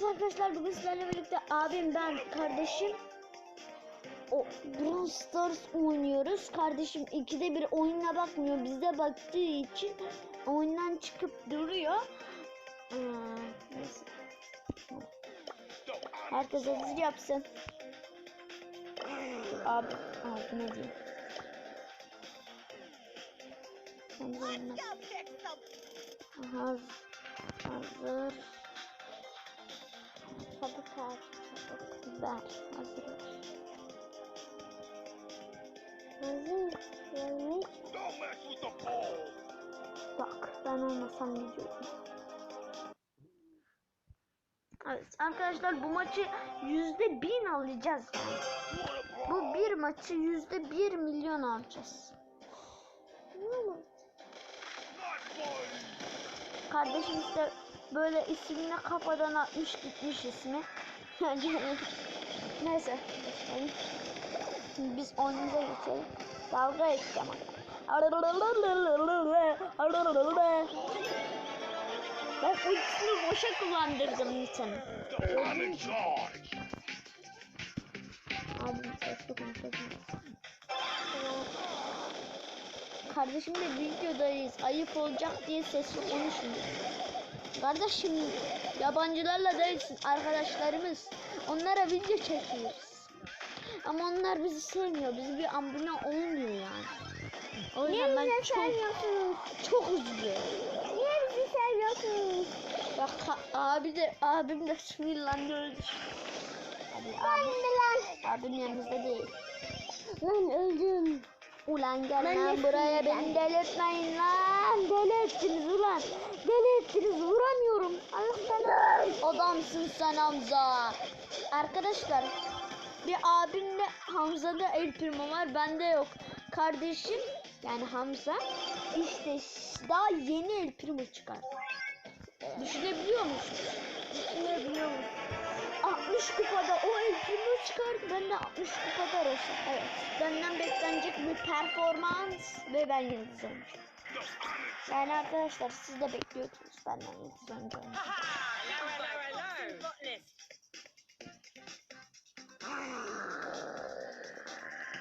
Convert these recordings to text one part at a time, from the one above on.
Evet arkadaşlar bugün sizlerle birlikte abim ben kardeşim o Brawl Stars oynuyoruz. Kardeşim ikide bir oyuna bakmıyor. Bize baktığı için oyundan çıkıp duruyor. Herkes hazır yapsın. Abi, abi ne diyeyim? Hazır. Hazır. Al. Çabuk ver. Hazır. Ball. Bak ben olmasam gidiyorum. Evet arkadaşlar bu maçı yüzde bin alacağız Bu bir maçı yüzde bir milyon alacağız. Kardeşim işte böyle ismini kafadan atmış gitmiş ismi. Neyse. biz oyunumuza geçelim. Dalga edeceğim. Ben ultisini boşa kullandırdım charge. Abim sesli konuşabilir. Kardeşim de videodayız. Ayıp olacak diye sesli konuşmuyor. Kardeşim yabancılarla değilsin arkadaşlarımız. Onlara video çekiyoruz. Ama onlar bizi sevmiyor. Bizi bir ambulans olmuyor yani. O yüzden ben çok, çok üzülüyorum. Niye bizi seviyorsunuz? Bak abi de abim de sinirlendi öldü. Abi, abi, abim yanımızda değil. Lan öldüm. Ulan gel Ben lan buraya beni sinirlendim. delirtmeyin lan. Deli ettiniz ulan. Deli ettiniz vuramıyorum. Allah sana. Adamsın sen Hamza. Arkadaşlar bir abimle Hamza'da el primo var bende yok. Kardeşim yani Hamza işte daha yeni el primo çıkar. Düşünebiliyor musun? Düşünebiliyor musun? 60 kupada o el primo çıkardı. Ben de 60 kupada Rosa. Evet. Benden beklenecek bir performans ve ben yıldız in Yani arkadaşlar siz de bekliyordunuz benden yıldız. Botanist.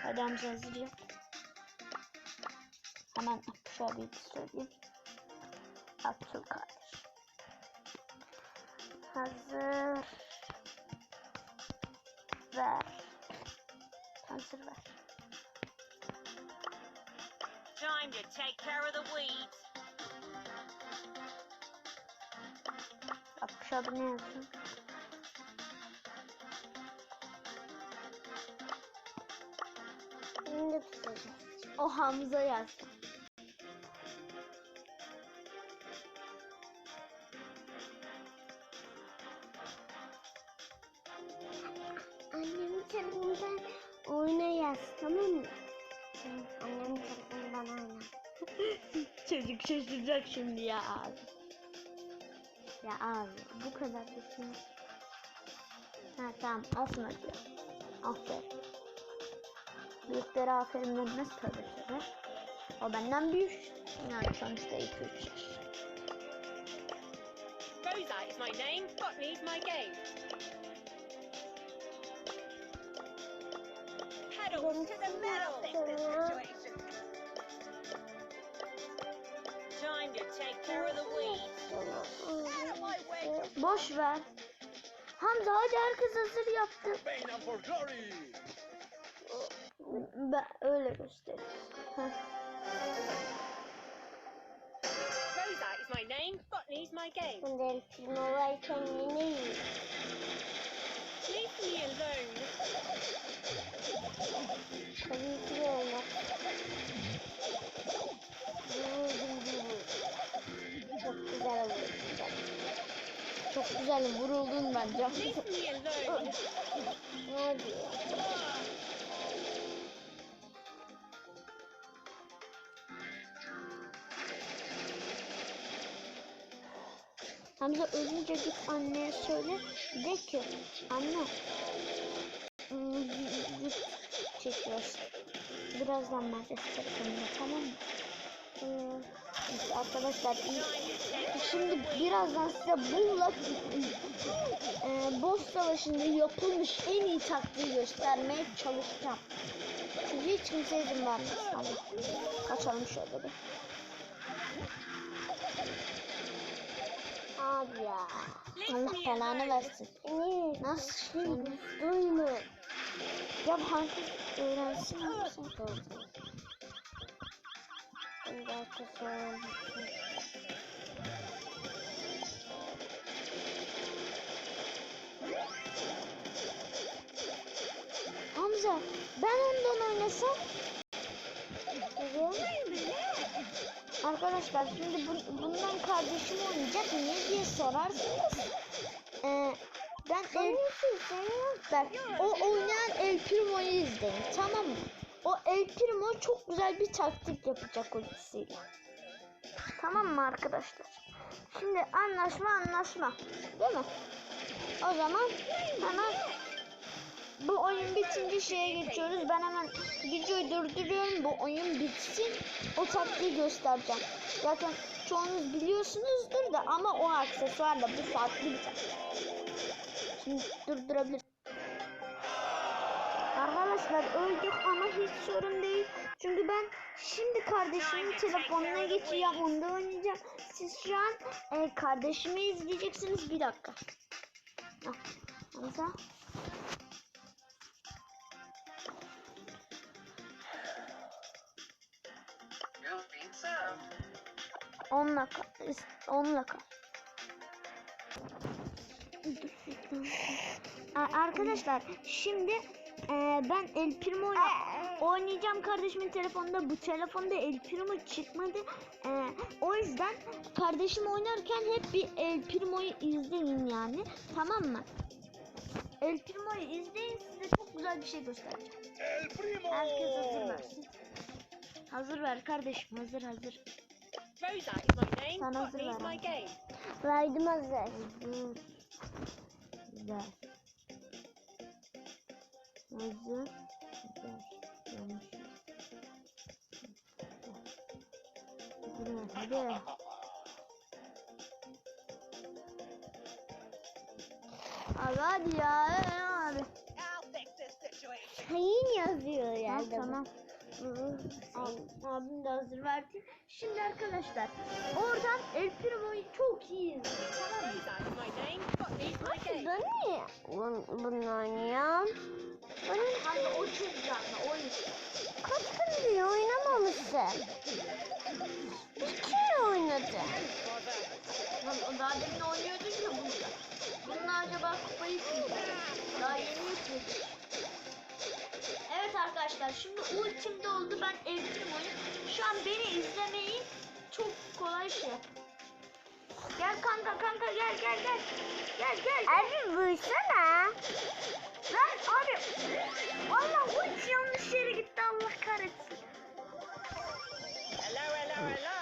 Hadi Hamza hazır yap. Hemen şöyle bir söyleyeyim. Abdül kardeş. Hazır. Ver. Hazır ver. Time to take care of the weeds. Abdül abi ne yazıyor? Şimdi tutacağım. O Hamza yazdı. Annemin telefonundan oyna yaz tamam mı? Tamam. Annemin telefonundan oyna. Çocuk şaşıracak şimdi ya abi. Ya abi bu kadar düşün. Ha tamam olsun hadi. Aferin. Büyüklere aferin denmez tabii tabii. O benden büyük. Yani sonuçta 2-3 yaş. Rosa is my name. Botany is my game. Pedals to the metal. situation. Time to take care of the weeds. Out of my way. Boş ver. Hamza hadi herkes hazır yaptı. pain and for glory. Ben öyle göstereyim. Rosa is my name. Botany is my game. Ben de film olayken yine iyi. Leave me alone. Tabii ki de oynar. Vurdum gibi. Çok güzel oldu. Çok güzel vuruldun bence. Ne oluyor? Hamza ölünce git anneye söyle. De ki anne yük çekiyoruz. Birazdan ben telefonumda tamam mı? Ee, arkadaşlar şimdi birazdan size bununla e, boss savaşında yapılmış en iyi taktiği göstermeye çalışacağım. Çünkü hiç kimse izin vermez. Hadi. Kaçalım şöyle bir. Abi ya. Allah belanı versin. Ne? Nasıl şey? Duyma. Ya herkes öğrensin abi sen. Ben de kızım. Hamza ben ondan oynasam. Arkadaşlar şimdi bu- bundan kardeşim oynayacak niye diye sorarsınız. Ee, ben el, bak, o oynayan El Primo'yu izleyin tamam mı? O El Primo çok güzel bir taktik yapacak ultisiyle. Tamam mı arkadaşlar? Şimdi anlaşma anlaşma. Değil mi? O zaman hemen bu oyun bitince şeye geçiyoruz. Ben hemen videoyu durduruyorum. Bu oyun bitsin. O taktiği göstereceğim. Zaten çoğunuz biliyorsunuzdur da ama o aksesuarla bu farklı bir taktik. Şimdi durdurabilir. Arkadaşlar öldük ama hiç sorun değil. Çünkü ben şimdi kardeşimin telefonuna geçeceğim. Onda oynayacağım. Siz şu an e, kardeşimi izleyeceksiniz. Bir dakika. Ah, Hamza. 10'la kal. 10'la kal. Arkadaşlar şimdi e, ben El Primo oyna- oynayacağım kardeşimin telefonunda. Bu telefonda El Primo çıkmadı. E, o yüzden kardeşim oynarken hep bir El Primo'yu izleyin yani. Tamam mı? El Primo'yu izleyin size çok güzel bir şey göstereceğim. El Primo! Herkes hazır versin. Hazır ver kardeşim hazır hazır. Rosa is my name. Sana hazır ver. game. Verdim hazır. Hazır. Güzel. Hazır. Güzel. Yanlış. Hadi, hadi. Abi hadi ya. Abi. I'll fix this situation. Sayın yazıyor Tamam yerde. tamam. Ab- Abim de hazır verdi. Şimdi arkadaşlar oradan El Primo'yu çok iyi izleyin. Tamam mı? Game. Ben niye bun, bunu oynuyorum? Bunun Hani o çok güzel. O işte. kaç oynamamışsın? Bir kere oynadı. Daha demin oynuyordun ya bunda. Bununla acaba kupayı kim? Daha yeni yapıyorduk. Evet arkadaşlar şimdi ultim doldu ben evrim oyun. Şu an beni izlemeyi çok kolay şey. Gel kanka kanka gel gel gel. Gel gel. Abi vursana. Lan abi. Valla ulti yanlış yere gitti Allah kahretsin. Hello, hello, hello.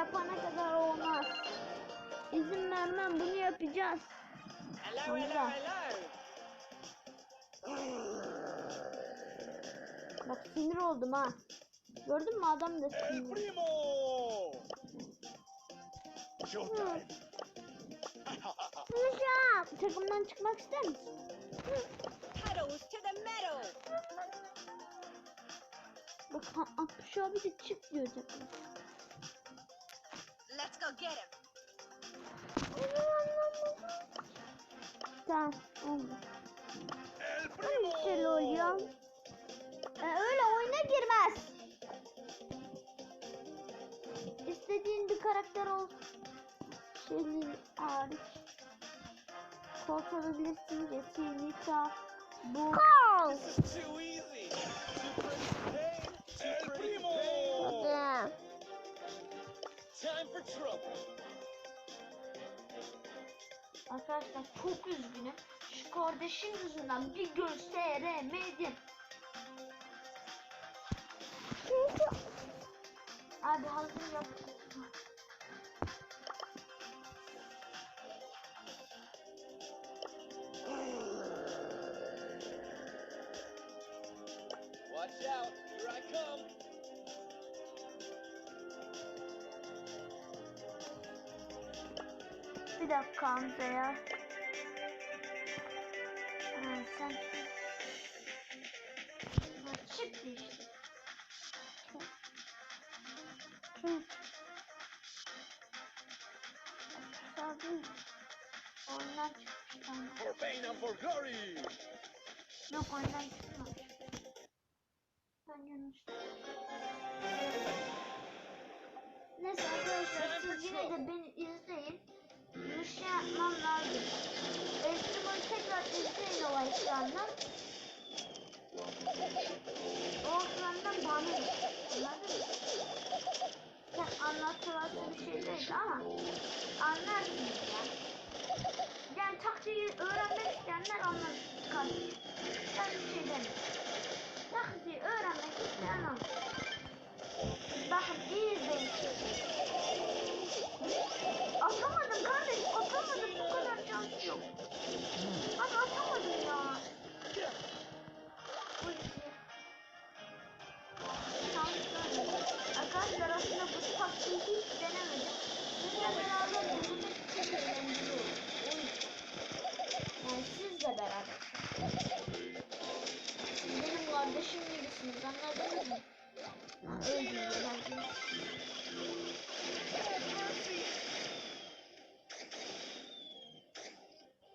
Yapana kadar olmaz. İzin vermem bunu yapacağız. Hello, hello, hello. Bak sinir oldum ha. Gördün mü adam da El sinir. Primo! Showtime! Konuşam. Takımdan çıkmak ister misin? Pedals to the metal. Bak ha, Akış abi de çık diyor takım. Let's go get him. Tamam oldu. El Öyle oluyor. Ee, öyle oyuna girmez. İstediğin bir karakter ol. Şeyli hariç. Korkabilirsin. Jesse, Nita, bu. This the trouble. Arkadaşlar çok üzgünüm. Şu kardeşin yüzünden bir gösteremedim. Çünkü... Abi hazır yap. Watch out. Bir dakika Hamza ya. Ha, sen... Ha, çıktı işte. Ondan çıkmış. For pain and for glory. Yok ondan çıkmamış. Ben yanlış. Neyse arkadaşlar siz yine de beni izleyin. Bir şey yapmam lazım. Enstrümanı tekrar izleyin o ekrandan. O ekrandan bana da. Anladın mı? Ya anlatılası bir şey değil ama anlarsınız ya. Yani taktiği öğrenmek isteyenler anlar Aslında bu taktiği hiç denemedim. Sizle beraber denemek çok eğlenceli olur.